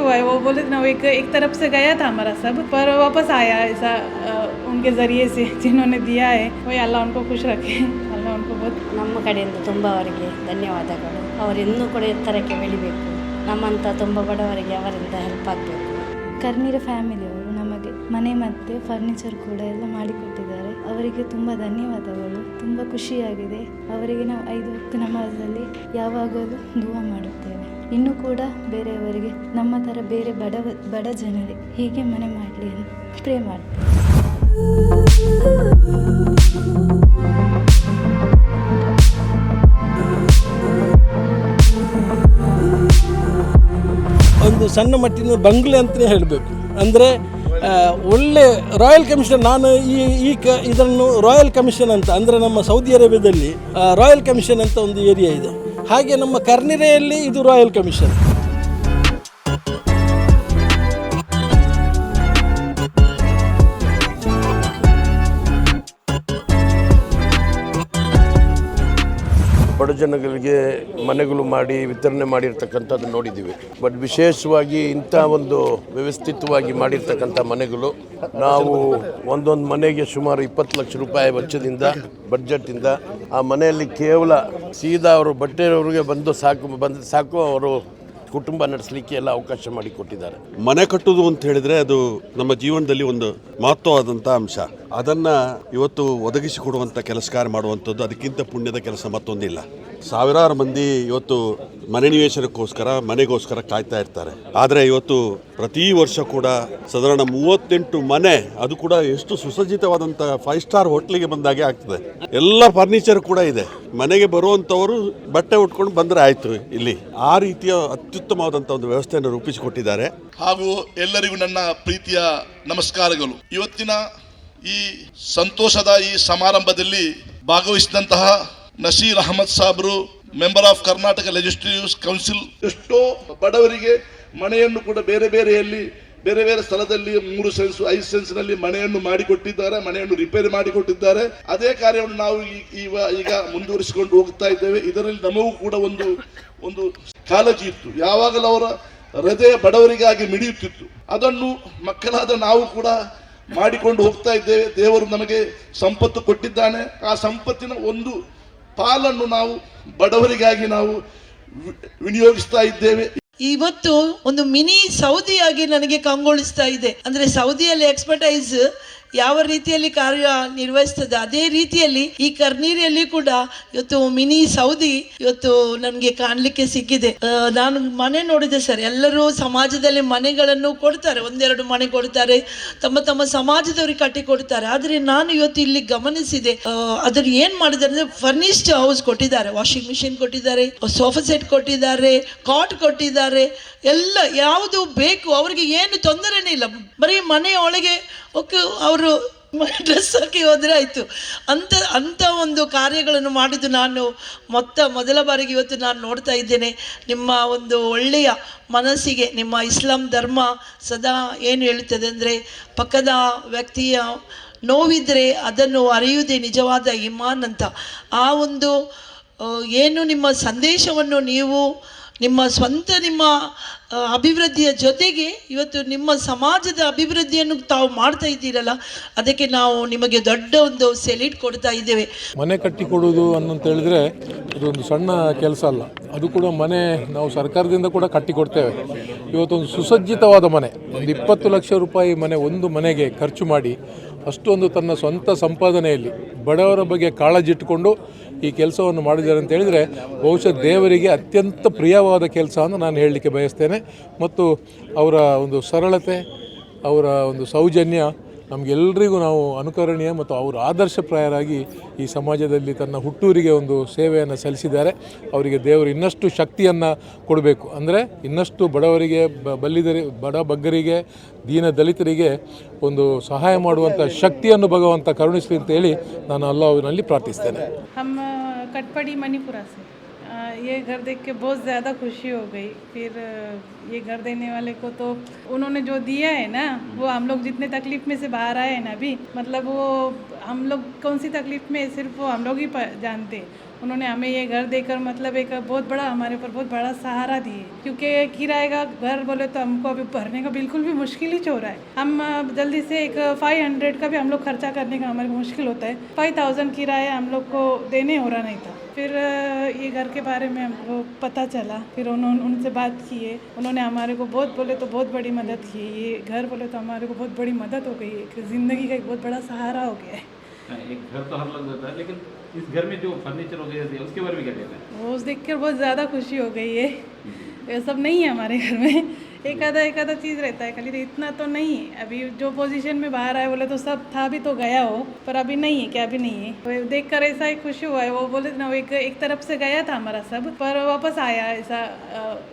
हुआ है वो बोले ना एक एक तरफ से गया था हमारा सब पर वापस आया ऐसा अ, उनके ज़रिए से जिन्होंने दिया है वही अल्लाह उनको खुश रखे अल्लाह उनको बहुत ನಮ್ಮ ಕಡೆಯಿಂದ ತುಂಬ ಅವರಿಗೆ ಧನ್ಯವಾದಗಳು ಅವರು ಇನ್ನೂ ಕೂಡ ಎತ್ತರಕ್ಕೆ ಬೆಳಿಬೇಕು ನಮ್ಮಂಥ ತುಂಬ ಬಡವರಿಗೆ ಅವರಿಂದ ಹೆಲ್ಪ್ ಆಗಬೇಕು ಕರ್ನೀರ ಫ್ಯಾಮಿಲಿಯವರು ನಮಗೆ ಮನೆ ಮತ್ತು ಫರ್ನಿಚರ್ ಕೂಡ ಎಲ್ಲ ಮಾಡಿಕೊಟ್ಟಿದ್ದಾರೆ ಅವರಿಗೆ ತುಂಬ ಧನ್ಯವಾದಗಳು ತುಂಬ ಖುಷಿಯಾಗಿದೆ ಅವರಿಗೆ ನಾವು ಐದು ಹೊತ್ತು ನಮಾಜಲ್ಲಿ ಯಾವಾಗಲೂ ದುವ ಮಾಡುತ್ತೇವೆ ಇನ್ನೂ ಕೂಡ ಬೇರೆಯವರಿಗೆ ನಮ್ಮ ಥರ ಬೇರೆ ಬಡವ ಬಡ ಜನರಿಗೆ ಹೀಗೆ ಮನೆ ಮಾಡಲಿ ಅಂತ ಪ್ರೇ ಮಾಡ್ತೇವೆ. ಒಂದು ಸಣ್ಣ ಮಟ್ಟಿನ ಬಂಗ್ಲೆ ಅಂತಲೇ ಹೇಳಬೇಕು. ಅಂದರೆ ಒಳ್ಳೆ ರಾಯಲ್ ಕಮಿಷನ್, ನಾನು ಈ ಈ ಕ, ಇದನ್ನು ರಾಯಲ್ ಕಮಿಷನ್ ಅಂತ, ಅಂದರೆ ನಮ್ಮ ಸೌದಿ ಅರೇಬಿಯಾದಲ್ಲಿ ರಾಯಲ್ ಕಮಿಷನ್ ಅಂತ ಒಂದು ಏರಿಯಾ ಇದೆ. ಹಾಗೆ ನಮ್ಮ ಕರ್ನಿರೆಯಲ್ಲಿ ಇದು ರಾಯಲ್ ಕಮಿಷನ್ ಬಡ ಜನಗಳಿಗೆ ಮನೆಗಳು ಮಾಡಿ ವಿತರಣೆ ಮಾಡಿರ್ತಕ್ಕಂಥದ್ದು ನೋಡಿದ್ದೀವಿ. ಬಟ್ ವಿಶೇಷವಾಗಿ ಇಂಥ ಒಂದು ವ್ಯವಸ್ಥಿತವಾಗಿ ಮಾಡಿರ್ತಕ್ಕಂಥ ಮನೆಗಳು, ನಾವು ಒಂದೊಂದು ಮನೆಗೆ ಸುಮಾರು ಇಪ್ಪತ್ತು ಲಕ್ಷ ರೂಪಾಯಿ ವೆಚ್ಚದಿಂದ ಬಡ್ಜೆಟಿಂದ ಆ ಮನೆಯಲ್ಲಿ ಕೇವಲ ಸೀದಾ ಅವರು ಬಟ್ಟೆಯವ್ರಿಗೆ ಬಂದು ಸಾಕು ಬಂದು ಸಾಕು, ಅವರು ಕುಟುಂಬ ನಡೆಸಲಿಕ್ಕೆ ಎಲ್ಲ ಅವಕಾಶ ಮಾಡಿಕೊಟ್ಟಿದ್ದಾರೆ ಮನೆ ಕಟ್ಟುವುದು ಅಂತ ಹೇಳಿದ್ರೆ ಅದು ನಮ್ಮ ಜೀವನದಲ್ಲಿ ಒಂದು ಮಹತ್ವವಾದಂಥ ಅಂಶ. ಅದನ್ನ ಇವತ್ತು ಒದಗಿಸಿಕೊಡುವಂಥ ಕೆಲಸ ಕಾರ್ಯ ಮಾಡುವಂಥದ್ದು ಅದಕ್ಕಿಂತ ಪುಣ್ಯದ ಕೆಲಸ ಮತ್ತೊಂದಿಲ್ಲ. ಸಾವಿರಾರು ಮಂದಿ ಇವತ್ತು ಮನೆ ನಿವೇಶನಕ್ಕೋಸ್ಕರ, ಮನೆಗೋಸ್ಕರ ಕಾಯ್ತಾ ಇರ್ತಾರೆ. ಆದರೆ ಇವತ್ತು ಪ್ರತಿ ವರ್ಷ ಕೂಡ ಸಾಧಾರಣ ಮೂವತ್ತೆಂಟು ಮನೆ, ಅದು ಕೂಡ ಎಷ್ಟು ಸುಸಜ್ಜಿತವಾದಂಥ ಫೈವ್ ಸ್ಟಾರ್ ಹೋಟ್ಲಿಗೆ ಬಂದಾಗೆ ಆಗ್ತದೆ. ಎಲ್ಲ ಫರ್ನಿಚರ್ ಕೂಡ ಇದೆ. ಮನೆಗೆ ಬರುವಂಥವರು ಬಟ್ಟೆ ಉಟ್ಕೊಂಡು ಬಂದರೆ ಆಯಿತು ಇಲ್ಲಿ. ಆ ರೀತಿಯ ಅತ್ಯುತ್ತಮವಾದಂಥ ಒಂದು ವ್ಯವಸ್ಥೆಯನ್ನು ರೂಪಿಸಿಕೊಟ್ಟಿದ್ದಾರೆ. ಹಾಗೂ ಎಲ್ಲರಿಗೂ ನನ್ನ ಪ್ರೀತಿಯ ನಮಸ್ಕಾರಗಳು. ಇವತ್ತಿನ ಈ ಸಂತೋಷದ ಈ ಸಮಾರಂಭದಲ್ಲಿ ಭಾಗವಹಿಸಿದಂತಹ Nasheer Ahmed ಸಾಬ್ರು, member of Karnataka legislative council. ಎಷ್ಟೋ ಬಡವರಿಗೆ ಮನೆಯನ್ನು ಕೂಡ ಬೇರೆ ಬೇರೆಯಲ್ಲಿ, ಬೇರೆ ಬೇರೆ ಸ್ಥಳದಲ್ಲಿ ಮೂರು ಸೆನ್ಸ್, ಐದು ಸೆನ್ಸ್ನಲ್ಲಿ ಮನೆಯನ್ನು ಮಾಡಿಕೊಟ್ಟಿದ್ದಾರೆ, ಮನೆಯನ್ನು ರಿಪೇರಿ ಮಾಡಿಕೊಟ್ಟಿದ್ದಾರೆ. ಅದೇ ಕಾರ್ಯವನ್ನು ನಾವು ಈಗ ಮುಂದುವರಿಸಿಕೊಂಡು ಹೋಗ್ತಾ ಇದ್ದೇವೆ. ಇದರಲ್ಲಿ ನಮಗೂ ಕೂಡ ಒಂದು ಒಂದು ಕಾಳಜಿ ಇತ್ತು. ಯಾವಾಗಲೂ ಅವರ ಹೃದಯ ಬಡವರಿಗಾಗಿ ಮಿಡಿಯುತ್ತಿತ್ತು. ಅದನ್ನು ಮಕ್ಕಳಾದ ನಾವು ಕೂಡ ಮಾಡಿಕೊಂಡು ಹೋಗ್ತಾ ಇದ್ದೇವೆ. ದೇವರು ನಮಗೆ ಸಂಪತ್ತು ಕೊಟ್ಟಿದ್ದಾನೆ. ಆ ಸಂಪತ್ತಿನ ಒಂದು ಪಾಲನ್ನು ನಾವು, ಬಡವರಿಗಾಗಿ ನಾವು ವಿನಿಯೋಗಿಸ್ತಾ ಇದ್ದೇವೆ. ಇವತ್ತು ಒಂದು ಮಿನಿ ಸೌದಿಯಾಗಿ ನನಗೆ ಕಂಗೊಳಿಸ್ತಾ ಇದೆ. ಅಂದ್ರೆ ಸೌದಿಯಲ್ಲಿ ಎಕ್ಸ್ಪರ್ಟೈಸ್ ಯಾವ ರೀತಿಯಲ್ಲಿ ಕಾರ್ಯ ನಿರ್ವಹಿಸ್ತದೆ, ಅದೇ ರೀತಿಯಲ್ಲಿ ಈ ಕರ್ನೀರಿಯಲ್ಲಿ ಕೂಡ ಇವತ್ತು ಮಿನಿ ಸೌದಿ ಇವತ್ತು ನಮಗೆ ಕಾಣಲಿಕ್ಕೆ ಸಿಕ್ಕಿದೆ. ನಾನು ಮನೆ ನೋಡಿದೆ ಸರ್. ಎಲ್ಲರೂ ಸಮಾಜದಲ್ಲಿ ಮನೆಗಳನ್ನು ಕೊಡ್ತಾರೆ. ಒಂದೆರಡು ಮನೆ ಕೊಡ್ತಾರೆ. ತಮ್ಮ ತಮ್ಮ ಸಮಾಜದವರಿಗೆ ಕಟ್ಟಿ ಕೊಡ್ತಾರೆ. ಆದರೆ ನಾನು ಇವತ್ತು ಇಲ್ಲಿ ಗಮನಿಸಿದೆ ಅದ್ರ ಏನ್ ಮಾಡಿದ್ದಾರೆ ಅಂದ್ರೆ ಫರ್ನಿಶ್ಡ್ ಹೌಸ್ ಕೊಟ್ಟಿದ್ದಾರೆ. ವಾಷಿಂಗ್ ಮಿಷಿನ್ ಕೊಟ್ಟಿದ್ದಾರೆ ಸೋಫಾ ಸೆಟ್ ಕೊಟ್ಟಿದ್ದಾರೆ ಕಾಟ್ ಕೊಟ್ಟಿದ್ದಾರೆ. ಎಲ್ಲ ಯಾವುದು ಬೇಕು, ಅವರಿಗೆ ಏನು ತೊಂದರೆನೇ ಇಲ್ಲ. ಬರೀ ಮನೆಯೊಳಗೆ ಓಕೆ, ಅವರು ಡ್ರೆಸ್ ಹಾಕಿ ಹೋದರೆ ಆಯಿತು. ಅಂತ ಅಂಥ ಒಂದು ಕಾರ್ಯಗಳನ್ನು ಮಾಡಿದ್ದು ನಾನು. ಮೊತ್ತ, ಮೊದಲ ಬಾರಿಗೆ ಇವತ್ತು ನಾನು ನೋಡ್ತಾ ಇದ್ದೇನೆ. ನಿಮ್ಮ ಒಂದು ಒಳ್ಳೆಯ ಮನಸ್ಸಿಗೆ, ನಿಮ್ಮ ಇಸ್ಲಾಂ ಧರ್ಮ ಸದಾ ಏನು ಹೇಳುತ್ತದೆ ಅಂದರೆ, ಪಕ್ಕದ ವ್ಯಕ್ತಿಯ ನೋವಿದ್ರೆ ಅದನ್ನು ಅರಿಯುವುದೇ ನಿಜವಾದ ಇಮಾನ್ ಅಂತ. ಆ ಒಂದು ಏನು ನಿಮ್ಮ ಸಂದೇಶವನ್ನು ನೀವು ನಿಮ್ಮ ಸ್ವಂತ ನಿಮ್ಮ ಅಭಿವೃದ್ಧಿಯ ಜೊತೆಗೆ ಇವತ್ತು ನಿಮ್ಮ ಸಮಾಜದ ಅಭಿವೃದ್ಧಿಯನ್ನು ತಾವು ಮಾಡ್ತಾ ಇದ್ದೀರಲ್ಲ, ಅದಕ್ಕೆ ನಾವು ನಿಮಗೆ ದೊಡ್ಡ ಒಂದು ಸೆಲ್ಯೂಟ್ ಕೊಡ್ತಾ ಇದ್ದೇವೆ. ಮನೆ ಕಟ್ಟಿಕೊಡುವುದು ಅನ್ನಂತ ಹೇಳಿದ್ರೆ ಇದೊಂದು ಸಣ್ಣ ಕೆಲಸ ಅಲ್ಲ. ಅದು ಕೂಡ ಮನೆ ನಾವು ಸರ್ಕಾರದಿಂದ ಕೂಡ ಕಟ್ಟಿಕೊಡ್ತೇವೆ ಇವತ್ತೊಂದು ಸುಸಜ್ಜಿತವಾದ ಮನೆ, ಒಂದು ಇಪ್ಪತ್ತು ಲಕ್ಷ ರೂಪಾಯಿ ಮನೆ ಒಂದು ಮನೆಗೆ ಖರ್ಚು ಮಾಡಿ ಅಷ್ಟೊಂದು ತನ್ನ ಸ್ವಂತ ಸಂಪಾದನೆಯಲ್ಲಿ ಬಡವರ ಬಗ್ಗೆ ಕಾಳಜಿ ಇಟ್ಟುಕೊಂಡು ಈ ಕೆಲಸವನ್ನು ಮಾಡಿದ್ದಾರೆ ಅಂತ ಹೇಳಿದರೆ ಬಹುಶಃ ದೇವರಿಗೆ ಅತ್ಯಂತ ಪ್ರಿಯವಾದ ಕೆಲಸ ಅಂತ ನಾನು ಹೇಳಲಿಕ್ಕೆ ಬಯಸ್ತೇನೆ. ಮತ್ತು ಅವರ ಒಂದು ಸರಳತೆ, ಅವರ ಒಂದು ಸೌಜನ್ಯ ನಮಗೆಲ್ಲರಿಗೂ ನಾವು ಅನುಕರಣೀಯ ಮತ್ತು ಅವರು ಆದರ್ಶಪ್ರಾಯರಾಗಿ ಈ ಸಮಾಜದಲ್ಲಿ ತನ್ನ ಹುಟ್ಟೂರಿಗೆ ಒಂದು ಸೇವೆಯನ್ನು ಸಲ್ಲಿಸಿದ್ದಾರೆ. ಅವರಿಗೆ ದೇವರು ಇನ್ನಷ್ಟು ಶಕ್ತಿಯನ್ನು ಕೊಡಬೇಕು. ಅಂದರೆ ಇನ್ನಷ್ಟು ಬಡವರಿಗೆ ಬಲ್ಲಿದರಿ, ಬಡ ಬಗ್ಗರಿಗೆ, ದೀನ ದಲಿತರಿಗೆ ಒಂದು ಸಹಾಯ ಮಾಡುವಂಥ ಶಕ್ತಿಯನ್ನು ಭಗವಂತ ಕರುಣಿಸಲಿ ಅಂತೇಳಿ ನಾನು ಅಲ್ಲವನಲ್ಲಿ ಪ್ರಾರ್ಥಿಸ್ತೇನೆ. ಕಟ್ಪಡಿ ಮಣಿಪುರ ये घर देख के बहुत ज़्यादा खुशी हो गई। फिर ये घर देने वाले को तो उन्होंने जो दिया है ना, वो हम लोग जितने तकलीफ़ में से बाहर आए हैं ना अभी मतलब वो हम लोग कौन सी तकलीफ़ में, सिर्फ़ वो हम लोग ही जानते हैं। उन्होंने हमें ये घर देकर मतलब एक बहुत बड़ा, हमारे ऊपर बहुत बड़ा सहारा दिए क्योंकि किराए का घर बोले तो हमको अभी भरने का बिल्कुल भी मुश्किल ही हो रहा है। हम जल्दी से एक फाइव हंड्रेड का भी हम लोग खर्चा करने का हमारे मुश्किल होता है। फाइव थाउज़ेंड किराया हम लोग को देने हो रहा नहीं था। फिर ये घर के बारे में हमको पता चला। फिर उन्होंने उनसे बात किए। उन्होंने हमारे को बहुत बोले तो बहुत बड़ी मदद की। ये घर बोले तो हमारे को बहुत बड़ी मदद हो गई। है ज़िंदगी का एक बहुत बड़ा सहारा हो गया है। हाँ, एक घर तो हर लोग देता है लेकिन इस घर में जो फर्नीचर वगैरह दिया उसके बारे में क्या कहते हैं? वो देख कर बहुत ज़्यादा खुशी हो गई है। ये सब नहीं है हमारे घर में। एक आधा एक आधा चीज़ रहता है, खाली इतना तो नहीं है। अभी जो पोजीशन में बाहर आए, बोले तो सब था भी तो गया हो, पर अभी नहीं है, क्या अभी नहीं है। तो देख कर ऐसा ही खुशी हुआ है, वो बोले ना एक एक तरफ़ से गया था हमारा सब, पर वापस आया ऐसा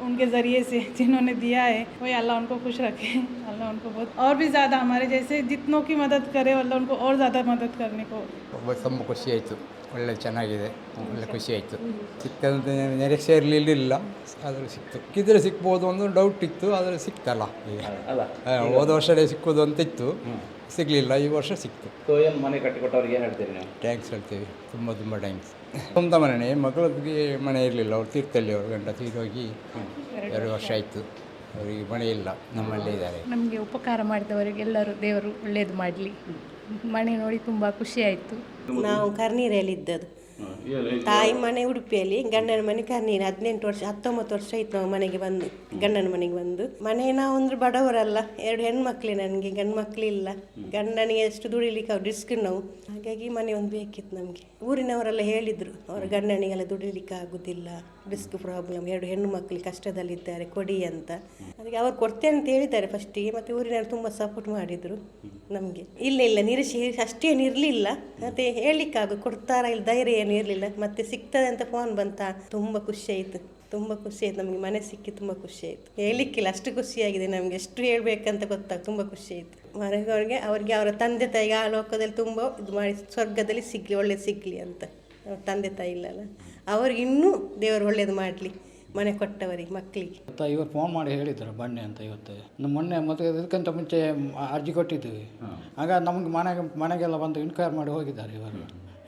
उनके ज़रिए से, जिन्होंने दिया है। वही अल्लाह उनको खुश रखे, अल्लाह उनको बहुत, और भी ज़्यादा हमारे जैसे जितनों की मदद करे, अल्लाह उनको और ज़्यादा मदद करने को। खुशी है ಒಳ್ಳೆ ಚೆನ್ನಾಗಿದೆ ಒಳ್ಳೆ ಖುಷಿ ಆಯಿತು ಸಿಕ್ತದಂತ ನಿರೀಕ್ಷೆ ಇರಲಿಲ್ಲ ಆದರೂ ಸಿಕ್ತು. ಸಿಕ್ಕಿದ್ರೆ ಸಿಕ್ಬೋದು ಒಂದು ಡೌಟ್ ಇತ್ತು ಆದರೆ ಸಿಕ್ತಲ್ಲ ಈಗ. ಹೋದ ವರ್ಷವೇ ಸಿಕ್ಕೋದು ಅಂತ ಇತ್ತು ಸಿಗಲಿಲ್ಲ ಈ ವರ್ಷ ಸಿಕ್ತು. ಮನೆ ಕಟ್ಟಿಕೊಟ್ಟವ್ರಿಗೆ ಏನು ಹೇಳ್ತೀರಿ ನೀವು? ಟ್ಯಾಂಕ್ಸ್ ಹೇಳ್ತೀವಿ. ತುಂಬ ತುಂಬ ಟ್ಯಾಂಕ್ಸ್ ಸ್ವಂತ ಮನೆಯೇ ಮಗಳಿಗೆ ಮನೆ ಇರಲಿಲ್ಲ ಅವ್ರು ತೀರ್ಥಲ್ಲಿ ಅವರು ಗಂಡ ತೀರೋಗಿ ಎರಡು ವರ್ಷ ಆಯಿತು. ಅವರಿಗೆ ಮನೆ ಇಲ್ಲ ನಮ್ಮಲ್ಲೇ ಇದ್ದಾರೆ. ನಮಗೆ ಉಪಕಾರ ಮಾಡಿದವರಿಗೆಲ್ಲರೂ ದೇವರು ಒಳ್ಳೇದು ಮಾಡಲಿ. ಮನೆ ನೋಡಿ ತುಂಬಾ ಖುಷಿ ಆಯ್ತು. ನಾವು ಕರ್ನೀರಲ್ಲಿದ್ದದ್ದು. ತಾಯಿ ಮನೆ ಉಡುಪಿಯಲ್ಲಿ ಗಂಡನ ಮನೆ ಕರ್ನೀರು ಹದಿನೆಂಟು ವರ್ಷ ಹತ್ತೊಂಬತ್ತು ವರ್ಷ ಆಯ್ತು ನಾವು ಮನೆಗೆ ಬಂದು ಗಂಡನ ಮನೆಗೆ ಬಂದು. ಮನೆ ನಾವು ಅಂದ್ರೆ ಬಡವರಲ್ಲ ಎರಡು ಹೆಣ್ಮಕ್ಳೆ ನನಗೆ ಗಂಡು ಮಕ್ಕಳಿಲ್ಲ ಗಂಡನಿಗೆ ಎಷ್ಟು ದುಡಿಲಿಕ್ಕೆ ಅವ್ರು ರಿಸ್ಕ್ ನಾವು. ಹಾಗಾಗಿ ಮನೆ ಒಂದು ಬೇಕಿತ್ತು ನಮಗೆ. ಊರಿನವರೆಲ್ಲ ಹೇಳಿದ್ರು ಅವರ ಗಂಡನಿಗೆಲ್ಲ ದುಡಿಲಿಕ್ಕೆ ಆಗುದಿಲ್ಲ ರಿಸ್ಕ್ ಪ್ರಾಬ್ಲಮ್ ಎರಡು ಹೆಣ್ಣು ಮಕ್ಕಳು ಕಷ್ಟದಲ್ಲಿದ್ದಾರೆ ಕೊಡಿ ಅಂತ. ಅದಕ್ಕೆ ಅವ್ರು ಕೊಡ್ತೇನೆ ಅಂತ ಹೇಳಿದ್ದಾರೆ ಫಸ್ಟಿಗೆ ಮತ್ತೆ ಊರಿನವರು ತುಂಬ ಸಪೋರ್ಟ್ ಮಾಡಿದ್ರು ನಮಗೆ. ಇಲ್ಲ ಇಲ್ಲ ನಿರೀಕ್ಷೆ ಅಷ್ಟೇನು ಇರಲಿಲ್ಲ. ಮತ್ತೆ ಹೇಳಲಿಕ್ಕಾಗ ಕೊಡ್ತಾರ ಇಲ್ಲ ಧೈರ್ಯ ಏನು ಇರಲಿಲ್ಲ. ಮತ್ತು ಸಿಗ್ತದೆ ಅಂತ ಫೋನ್ ಬಂತ ತುಂಬ ಖುಷಿ ಆಯಿತು ತುಂಬ ಖುಷಿ ಆಯ್ತು ನಮಗೆ ಮನೆ ಸಿಕ್ಕಿ ತುಂಬ ಖುಷಿ ಆಯಿತು. ಹೇಳಲಿಕ್ಕಿಲ್ಲ ಅಷ್ಟು ಖುಷಿಯಾಗಿದೆ ನಮಗೆ ಎಷ್ಟು ಹೇಳ್ಬೇಕಂತ ಗೊತ್ತಾಗ ತುಂಬ ಖುಷಿ ಆಯಿತು. ಮನೆಗೆ ಅವರಿಗೆ ಅವರ ತಂದೆ ತಾಯಿಗೆ ಆ ಲೋಕದಲ್ಲಿ ತುಂಬ ಇದು ಮಾಡಿ ಸ್ವರ್ಗದಲ್ಲಿ ಸಿಗಲಿ ಒಳ್ಳೇದು ಸಿಗಲಿ ಅಂತ. ಅವ್ರ ತಂದೆ ತಾಯಿ ಇಲ್ಲಲ್ಲ ಅವ್ರಿಗೆ ಇನ್ನೂ ದೇವರು ಒಳ್ಳೇದು ಮಾಡಲಿ ಮನೆ ಕೊಟ್ಟವರಿಗೆ ಮಕ್ಕಳಿಗೆ ಇವರು ಫೋನ್ ಮಾಡಿ ಹೇಳಿದ್ದಾರೆ ಬನ್ನಿ ಅಂತ ಇವತ್ತು. ನಮ್ಮ ಮೊನ್ನೆ ಮದುವೆ ಇದಕ್ಕಿಂತ ಮುಂಚೆ ಅರ್ಜಿ ಕೊಟ್ಟಿದ್ದೀವಿ. ಆಗ ನಮ್ಗೆ ಮನೆಗೆ ಮನೆಗೆಲ್ಲ ಬಂದು ಇನ್ಕ್ವೈರ್ ಮಾಡಿ ಹೋಗಿದ್ದಾರೆ ಇವರು.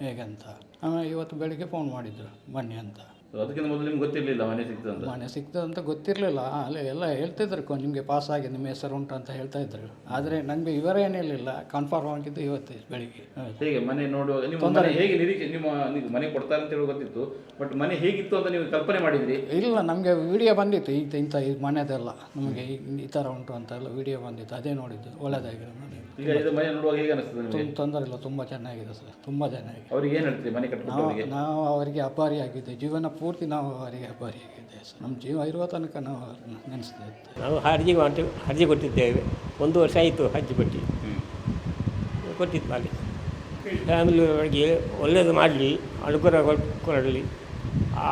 ಹೇಗಂತ ಇವತ್ತು ಬೆಳಿಗ್ಗೆ ಫೋನ್ ಮಾಡಿದ್ರು ಬನ್ನಿ ಅಂತ. ಅದಕ್ಕಿಂತ ಮೊದಲು ನಿಮ್ಗೆ ಗೊತ್ತಿರಲಿಲ್ಲ ಮನೆ ಸಿಗ್ತದೆ ಅಂತ? ಮನೆ ಅಂತ ಗೊತ್ತಿರಲಿಲ್ಲ. ಅಲ್ಲಿ ಎಲ್ಲ ಹೇಳ್ತಿದ್ರು ಕೊ ನಿಮಗೆ ಪಾಸ್ ಆಗಿ ನಿಮ್ಮ ಹೆಸರು ಉಂಟು ಅಂತ ಹೇಳ್ತಾ ಇದ್ರು. ಆದರೆ ನನಗೆ ವಿವರ ಏನಿರಲಿಲ್ಲ ಕನ್ಫರ್ಮ್ ಆಗಿದ್ದು ಇವತ್ತು ಬೆಳಿಗ್ಗೆ. ಹೇಗೆ ಮನೆ ನೋಡುವಾಗ ನಿಮ್ಮ ಮನೆ ಹೇಗೆ ನಿರೀಕ್ಷೆ ನಿಮ್ಮ ನಿಮ್ಗೆ ಮನೆ ಕೊಡ್ತಾರೆ ಅಂತ ಹೇಳಿ ಗೊತ್ತಿತ್ತು ಬಟ್ ಮನೆ ಹೇಗಿತ್ತು ಅಂತ ನೀವು ಕಲ್ಪನೆ ಮಾಡಿದ್ರಿ? ಇಲ್ಲ ನಮಗೆ ವಿಡಿಯೋ ಬಂದಿತ್ತು ಇಂಥ ಇಂಥ ಈ ಮನೆದೆಲ್ಲ. ನಮಗೆ ಈ ಈ ಥರ ಉಂಟು ಅಂತ ಎಲ್ಲ ವಿಡಿಯೋ ಬಂದಿತ್ತು ಅದೇ ನೋಡಿದ್ದು ಒಳ್ಳೆಯದಾಗಿರೋ ಮನೆ. ಈಗ ಇದು ಮನೆ ನೋಡುವಾಗ ಹೇಗೆ ಅನಿಸ್ತದೆ ನಿಮಗೆ? ತುಂಬ ತೊಂದರೆ ಇಲ್ಲ ತುಂಬ ಚೆನ್ನಾಗಿದೆ ಸರ್ ತುಂಬ ಚೆನ್ನಾಗಿದೆ. ಅವ್ರಿಗೆ ಏನು ಹೇಳ್ತೀರಿ ಮನೆ ನಾವು ಕಟ್ಟಿಕೊಟ್ಟವರಿಗೆ ನಾವು ಅವರಿಗೆ ಅಪಾರಿಯಾಗಿದ್ದೇವೆ ಜೀವನ ಪೂರ್ತಿ ನಾವು ಅವರಿಗೆ ಅಪಾರಿಯಾಗಿದ್ದೇವೆ ಸರ್. ನಮ್ಮ ಜೀವ ಇರುವ ತನಕ ನಾವು ಅವ್ರನ್ನ ನೆನೆಸ್ತೇವೆ ನಾವು ಅರ್ಜಿ ಮಾಡಿ ಅರ್ಜಿ ಕೊಟ್ಟಿದ್ದೇವೆ. ಒಂದು ವರ್ಷ ಆಯಿತು ಅರ್ಜಿ ಕೊಟ್ಟು. ಕೊಟ್ಟಿದ್ದು ಅಲ್ಲಿ ಫ್ಯಾಮಿಲಿ ಅವರಿಗೆ ಒಳ್ಳೆಯದು ಮಾಡಲಿ ಅನುಕೂಲ ಕೊಡಲಿ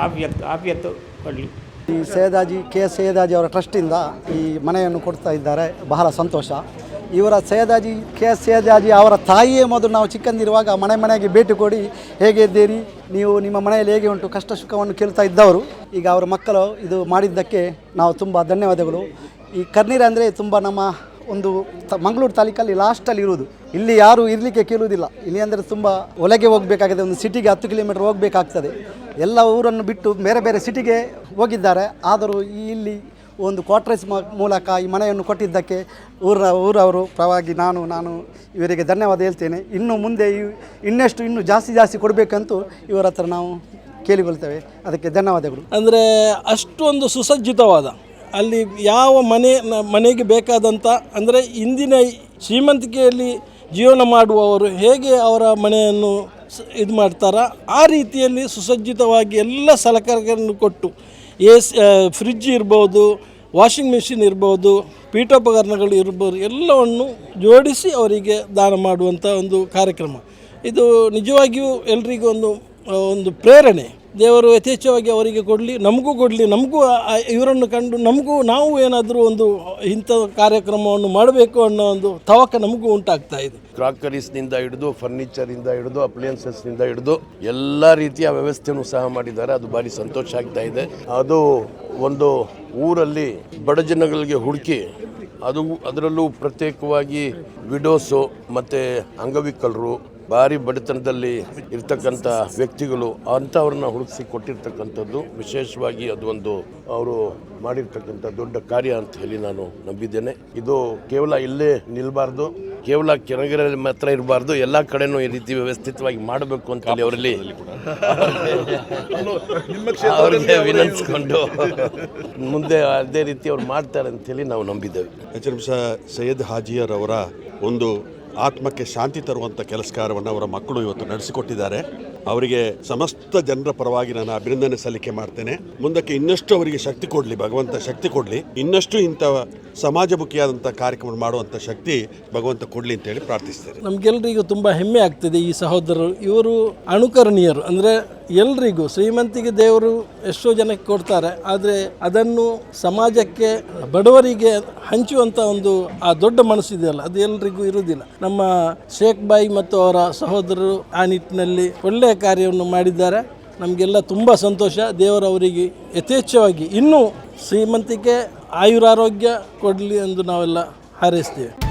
ಆಪ್ಯತ್ತು ಆಪ್ಯತ್ತು ಕೊಡಲಿ. ಈ ಸೇದಾಜಿ ಕೆ ಸೇದಾಜಿ ಸೈಯದಾಜಿ ಅವರ ಟ್ರಸ್ಟಿಂದ ಈ ಮನೆಯನ್ನು ಕೊಡ್ತಾ ಇದ್ದಾರೆ. ಬಹಳ ಸಂತೋಷ. ಇವರ ಸೈಯದಾಜಿ, ಕೆ ಎಸ್ ಸೈಯದಾಜಿ ಅವರ ತಾಯಿಯೇ ಮೊದಲು ನಾವು ಚಿಕ್ಕಂದಿರುವಾಗ ಮನೆ ಮನೆಗೆ ಭೇಟಿ ಕೊಡಿ, ಹೇಗೆ ಇದ್ದೀರಿ? ನೀವು ನಿಮ್ಮ ಮನೆಯಲ್ಲಿ ಹೇಗೆ ಉಂಟು? ಕಷ್ಟ ಸುಖವನ್ನು ಕೇಳ್ತಾ ಇದ್ದವರು. ಈಗ ಅವರ ಮಕ್ಕಳು ಇದು ಮಾಡಿದ್ದಕ್ಕೆ ನಾವು ತುಂಬ ಧನ್ಯವಾದಗಳು. ಈ ಕರ್ನೀರು ಅಂದರೆ ತುಂಬ ನಮ್ಮ ಒಂದು ತ, ಮಂಗಳೂರು ತಾಲೂಕಲ್ಲಿ ಲಾಸ್ಟಲ್ಲಿ ಇರುವುದು. ಇಲ್ಲಿ ಯಾರು ಇರಲಿಕ್ಕೆ ಕೇಳುವುದಿಲ್ಲ. ಇಲ್ಲಿ ಅಂದರೆ ತುಂಬ ಒಲೆಗೆ ಹೋಗಬೇಕಾಗಿದೆ, ಒಂದು ಸಿಟಿಗೆ ಹತ್ತು ಕಿಲೋಮೀಟರ್ ಹೋಗಬೇಕಾಗ್ತದೆ. ಎಲ್ಲ ಊರನ್ನು ಬಿಟ್ಟು ಬೇರೆ ಬೇರೆ ಸಿಟಿಗೆ ಹೋಗಿದ್ದಾರೆ. ಆದರೂ ಇಲ್ಲಿ ಒಂದು ಕ್ವಾರ್ಟರ್ಸ್ ಮೂಲಕ ಈ ಮನೆಯನ್ನು ಕೊಟ್ಟಿದ್ದಕ್ಕೆ ಊರ, ಊರವರು, ಪ್ರವಾಗಿ ನಾನು ನಾನು ಇವರಿಗೆ ಧನ್ಯವಾದ ಹೇಳ್ತೇನೆ. ಇನ್ನು ಮುಂದೆ ಇನ್ನಷ್ಟು ಇನ್ನೂ ಜಾಸ್ತಿ ಜಾಸ್ತಿ ಕೊಡಬೇಕಂತೂ ಇವರ ಹತ್ರ ನಾವು ಕೇಳಿಕೊಳ್ತೇವೆ. ಅದಕ್ಕೆ ಧನ್ಯವಾದಗಳು. ಅಂದರೆ ಅಷ್ಟೊಂದು ಸುಸಜ್ಜಿತವಾದ, ಅಲ್ಲಿ ಯಾವ ಮನೆ ಮನೆಗೆ ಬೇಕಾದಂಥ ಅಂದರೆ ಇಂದಿನ ಶ್ರೀಮಂತಿಕೆಯಲ್ಲಿ ಜೀವನ ಮಾಡುವವರು ಹೇಗೆ ಅವರ ಮನೆಯನ್ನು ಇದು ಮಾಡ್ತಾರ ಆ ರೀತಿಯಲ್ಲಿ ಸುಸಜ್ಜಿತವಾಗಿ ಎಲ್ಲ ಸಲಕರಣೆಗಳನ್ನು ಕೊಟ್ಟು ಎ ಫ್ರಿಜ್ ಇರ್ಬೋದು ವಾಷಿಂಗ್ ಮಿಷಿನ್ ಇರ್ಬೋದು, ಪೀಠೋಪಕರಣಗಳು ಇರ್ಬೋದು, ಎಲ್ಲವನ್ನು ಜೋಡಿಸಿ ಅವರಿಗೆ ದಾನ ಮಾಡುವಂಥ ಒಂದು ಕಾರ್ಯಕ್ರಮ. ಇದು ನಿಜವಾಗಿಯೂ ಎಲ್ರಿಗೂ ಒಂದು ಒಂದು ಪ್ರೇರಣೆ. ದೇವರು ಯಥೇಚ್ಛವಾಗಿ ಅವರಿಗೆ ಕೊಡಲಿ, ನಮಗೂ ಕೊಡಲಿ, ನಮಗೂ ಇವರನ್ನು ಕಂಡು ನಮಗೂ ನಾವು ಏನಾದರೂ ಒಂದು ಇಂಥ ಕಾರ್ಯಕ್ರಮವನ್ನು ಮಾಡಬೇಕು ಅನ್ನೋ ಒಂದು ತವಕ ನಮಗೂ ಉಂಟಾಗ್ತಾ ಇದೆ. ಕ್ರಾಕರೀಸ್ನಿಂದ ಹಿಡಿದು, ಫರ್ನಿಚರಿಂದ ಹಿಡಿದು, ಅಪ್ಲಿಯನ್ಸಸ್ನಿಂದ ಹಿಡಿದು ಎಲ್ಲ ರೀತಿಯ ವ್ಯವಸ್ಥೆನೂ ಸಹ ಮಾಡಿದ್ದಾರೆ. ಅದು ಭಾರಿ ಸಂತೋಷ ಆಗ್ತಾ ಇದೆ. ಅದು ಒಂದು ಊರಲ್ಲಿ ಬಡ ಜನಗಳಿಗೆ ಹುಡುಕಿ, ಅದು ಅದರಲ್ಲೂ ಪ್ರತ್ಯೇಕವಾಗಿ ವಿಡೋಸು ಮತ್ತು ಅಂಗವಿಕಲರು ಭಾರಿ ಬಡತನದಲ್ಲಿ ಇರ್ತಕ್ಕಂಥ ವ್ಯಕ್ತಿಗಳು ಅಂಥವ್ರನ್ನ ಹುಡುಕಿಸಿ ಕೊಟ್ಟಿರ್ತಕ್ಕಂಥದ್ದು ವಿಶೇಷವಾಗಿ ಅದು ಒಂದು ಅವರು ಮಾಡಿರ್ತಕ್ಕಂಥ ದೊಡ್ಡ ಕಾರ್ಯ ಅಂತ ಹೇಳಿ ನಾನು ನಂಬಿದ್ದೇನೆ. ಇದು ಕೇವಲ ಇಲ್ಲೇ ನಿಲ್ಬಾರ್ದು, ಕೇವಲ ಕೆಳಗರಲ್ಲಿ ಮಾತ್ರ ಇರಬಾರ್ದು, ಎಲ್ಲ ಕಡೆನೂ ಈ ರೀತಿ ವ್ಯವಸ್ಥಿತವಾಗಿ ಮಾಡಬೇಕು ಅಂತ ಹೇಳಿ ಅವರಲ್ಲಿ ಅವರಿಗೆ ವಿನಂತಿಸ್ಕೊಂಡು ಮುಂದೆ ಅದೇ ರೀತಿ ಅವ್ರು ಮಾಡ್ತಾರೆ ಅಂತೇಳಿ ನಾವು ನಂಬಿದ್ದೇವೆ. ಎಚ್ ಎಂ ಸೈಯದ್ ಹಾಜಿಯರ್ ಅವರ ಒಂದು ಆತ್ಮಕ್ಕೆ ಶಾಂತಿ ತರುವಂಥ ಕೆಲಸಕಾರವನ್ನು ಅವರ ಮಕ್ಕಳು ಇವತ್ತು ನಡೆಸಿಕೊಟ್ಟಿದ್ದಾರೆ. ಅವರಿಗೆ ಸಮಸ್ತ ಜನರ ಪರವಾಗಿ ನಾನು ಅಭಿನಂದನೆ ಸಲ್ಲಿಕೆ ಮಾಡ್ತೇನೆ. ಮುಂದಕ್ಕೆ ಇನ್ನಷ್ಟು ಅವರಿಗೆ ಶಕ್ತಿ ಕೊಡಲಿ, ಭಗವಂತ ಶಕ್ತಿ ಕೊಡಲಿ. ಇನ್ನಷ್ಟು ಇಂಥ ಸಮಾಜಮುಖಿಯಾದಂಥ ಕಾರ್ಯಕ್ರಮ ಮಾಡುವಂಥ ಶಕ್ತಿ ಭಗವಂತ ಕೊಡಲಿ ಅಂತೇಳಿ ಪ್ರಾರ್ಥಿಸ್ತೇನೆ. ನಮಗೆಲ್ಲರಿಗೂ ತುಂಬ ಹೆಮ್ಮೆ ಆಗ್ತದೆ ಈ ಸಹೋದರರು. ಇವರು ಅನುಕರಣೀಯರು ಅಂದರೆ ಎಲ್ರಿಗೂ ಶ್ರೀಮಂತಿಗೆ ದೇವರು ಎಷ್ಟೋ ಜನಕ್ಕೆ ಕೊಡ್ತಾರೆ, ಆದರೆ ಅದನ್ನು ಸಮಾಜಕ್ಕೆ, ಬಡವರಿಗೆ ಹಂಚುವಂಥ ಒಂದು ಆ ದೊಡ್ಡ ಮನಸ್ಸಿದೆಯಲ್ಲ, ಅದು ಎಲ್ರಿಗೂ ಇರುವುದಿಲ್ಲ. ನಮ್ಮ ಶೇಖ್ ಬಾಯಿ ಮತ್ತು ಅವರ ಸಹೋದರರು ಆ ನಿಟ್ಟಿನಲ್ಲಿ ಒಳ್ಳೆಯ ಕಾರ್ಯವನ್ನು ಮಾಡಿದ್ದಾರೆ. ನಮಗೆಲ್ಲ ತುಂಬ ಸಂತೋಷ. ದೇವರು ಅವರಿಗೆ ಯಥೇಚ್ಛವಾಗಿ ಇನ್ನೂ ಶ್ರೀಮಂತಿಕೆ ಆಯುರಾರೋಗ್ಯ ಕೊಡಲಿ ಎಂದು ನಾವೆಲ್ಲ ಹಾರೈಸ್ತೇವೆ.